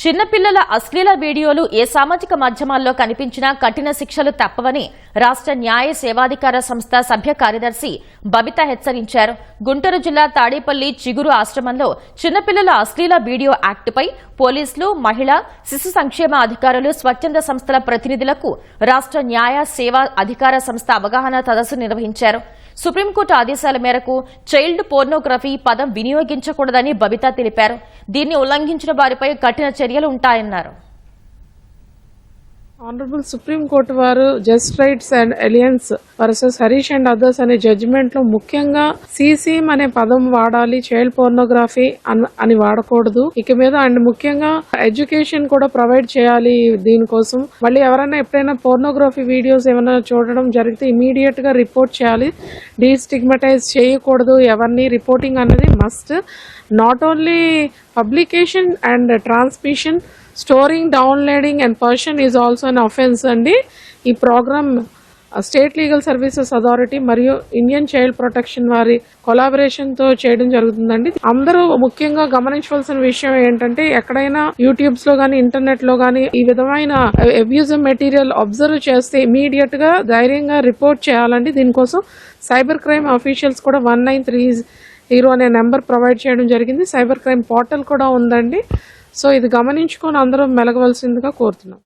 చిన్నపిల్లల అశ్లీల వీడియోలు ఏ సామాజిక మాధ్యమాల్లో కనిపించినా కఠిన శిక్షలు తప్పవని రాష్ట్ర న్యాయ సేవాధికార సంస్థ సభ్య కార్యదర్శి బబిత హెచ్చరించారు. గుంటూరు జిల్లా తాడేపల్లి చిగురు ఆశ్రమంలో చిన్నపిల్లల అశ్లీల వీడియో యాక్టుపై పోలీసులు మహిళా శిశు సంక్షేమ అధికారులు స్వచ్ఛంద సంస్థల ప్రతినిధులకు రాష్ట్ర న్యాయ సేవా అధికార సంస్థ అవగాహన సదస్సు నిర్వహించారు. సుప్రీంకోర్టు ఆదేశాల మేరకు చైల్డ్ పోర్నోగ్రఫీ పదం వినియోగించకూడదని బబితా తెలిపారు. దీన్ని ఉల్లంఘించిన వారిపై కఠిన చర్యలు ఉంటాయన్నారు. ఆనరబుల్ సుప్రీం కోర్టు వారు just rights and alliance versus Harish and others అనే జడ్జిమెంట్లో ముఖ్యంగా సీసీఎం అనే పదం వాడాలి చైల్డ్ పోర్నోగ్రఫీ అని వాడకూడదు. ఇక మీద అండ్ ముఖ్యంగా ఎడ్యుకేషన్ కూడా ప్రొవైడ్ చేయాలి దీనికోసం మళ్ళీ ఎవరైనా ఎప్పుడైనా పోర్నోగ్రఫీ వీడియోస్ ఏమైనా చూడడం జరిగితే ఇమీడియట్గా రిపోర్ట్ చేయాలి. డీస్టిగ్మటైజ్ చేయకూడదు. ఎవరిని రిపోర్టింగ్ అనేది must not only publication and transmission storing downloading and possession is also an offence అండి. ఈ programme state legal services authority మరియు ఇండియన్ చైల్డ్ ప్రొటెక్షన్ వారి కొలాబరేషన్తో చేయడం జరుగుతుందండి. అందరూ ముఖ్యంగా గమనించవలసిన విషయం ఏంటంటే ఎక్కడైనా యూట్యూబ్స్లో ఇంటర్నెట్లో ఇంటర్నెట్లో ఈ విధమైన అబ్యూజివ్ మెటీరియల్ అబ్జర్వ్ చేస్తే ఇమీడియట్గా ధైర్యంగా రిపోర్ట్ చేయాలండి. దీనికోసం సైబర్ క్రైమ్ అఫీషియల్స్ కూడా వన్ నైన్ త్రీ జీరో అనే నెంబర్ ప్రొవైడ్ చేయడం జరిగింది. సైబర్ క్రైమ్ పోర్టల్ కూడా ఉందండి. సో ఇది గమనించుకొని అందరూ మెలగవలసిందిగా కోరుతున్నాం.